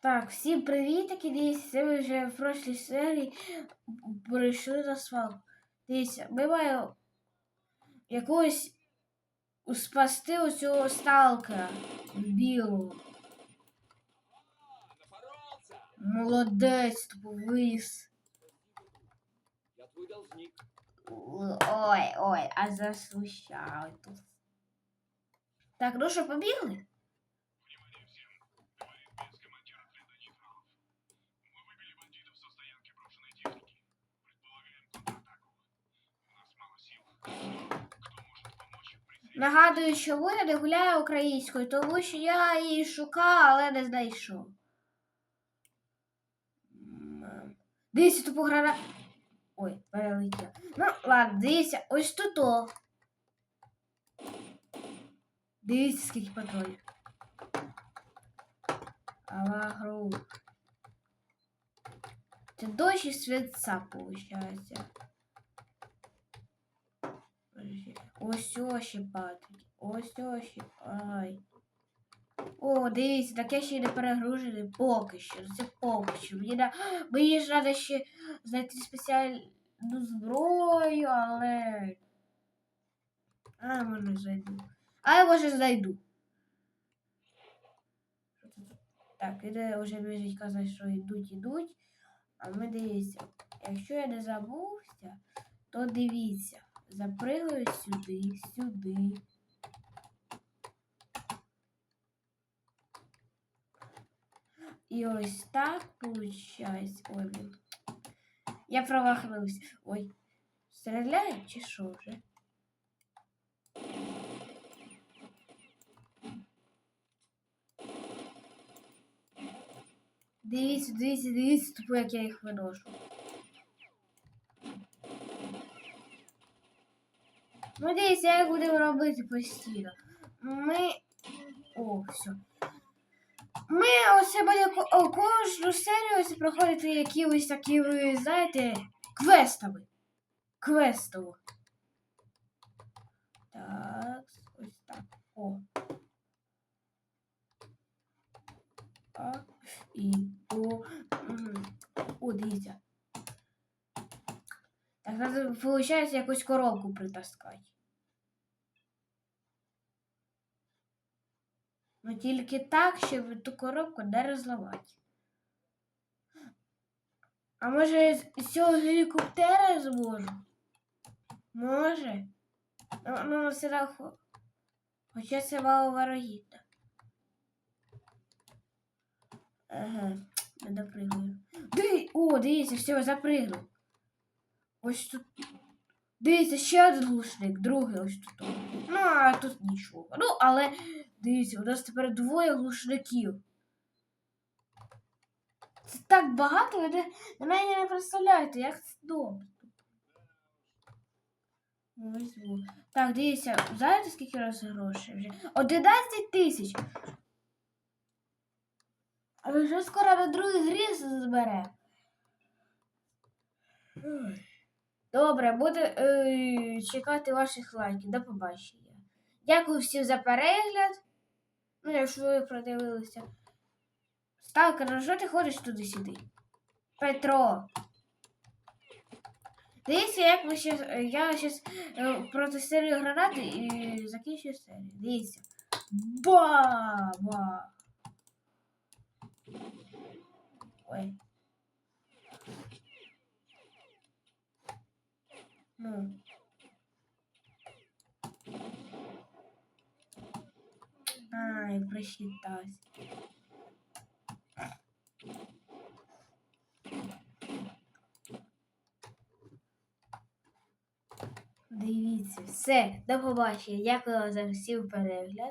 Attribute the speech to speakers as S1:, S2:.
S1: Так, всім привітики, дивіться, ми вже в прошлій серії прийшли на свалку. Дивіться, ми маємо якогось спасти оцього сталкера білого. Молодець, виліз.
S2: Я должник.
S1: Ой, ой, а засущали тут. Так, ну що, побігли? Нагадую, що Воля не гуляє українською, тому що я її шукав, але не знайшов. Дивіться, тупо грана. Ой, перелетів. Ну, ладно, дивіться, ось тут. о. Дивіться, скільки патронів. Авагру. Це дощ і світця, виходить. Ось ще патрики. Ось ще. Ай. О, дивіться, так я ще й не перегружений поки що. Це поки що. Мені, на... Мені ж треба ще знайти спеціальну зброю, але. А, може зайду. А я може знайду. Так, іде вже біжить казати, що йдуть, йдуть. А ми дивіться. Якщо я не забувся, то дивіться. Запригаю сюди, сюди. І ось так получається. Ой, блін. Я промахнувся. Ой. Стріляє чи що вже? Дивіться, дивіться, дивіться, тупо, як я їх виношу. Ну, дивіться, як будемо робити постійно. Ми. О, все. Ми оце буде кожну серію ось проходити якісь такі, ви знаєте, квестами. Квестово. Так, ось так. О. Так. І о. О, дивіться. Треба, виходить, якусь коробку притаскати. Ну тільки так, щоб ту коробку не розламати. А може з цього гелікоптера зможу? Може? Ну, ну все одно, хоча це мало ворогідно. Ага, не допригую. Ди... О, дивіться, все, запригнув. Ось тут. Дивіться, ще один глушник, другий ось тут. Ну, а тут нічого. Ну, але дивіться, у нас тепер двоє глушників. Це так багато, ви не, ви навіть не представляєте, як це добре. Ось. Так, дивіться, знаєте, скільки раз грошей вже? 11 тисяч. А вже скоро на другий грі збере. Ой. Добре, буду е, чекати ваших лайків. До побачення. Дякую всім за перегляд. Ну, якщо ви продивилися. Ставка, ну що ти ходиш туди-сюди? Петро. Дивіться, як ми ще. Я зараз протестую гранати і закінчую серію. Дивіться. Ба-ба. Ой. Ну. Ай, просчиталась. Дивіться, все, до побачення. Дякую за всім перегляд.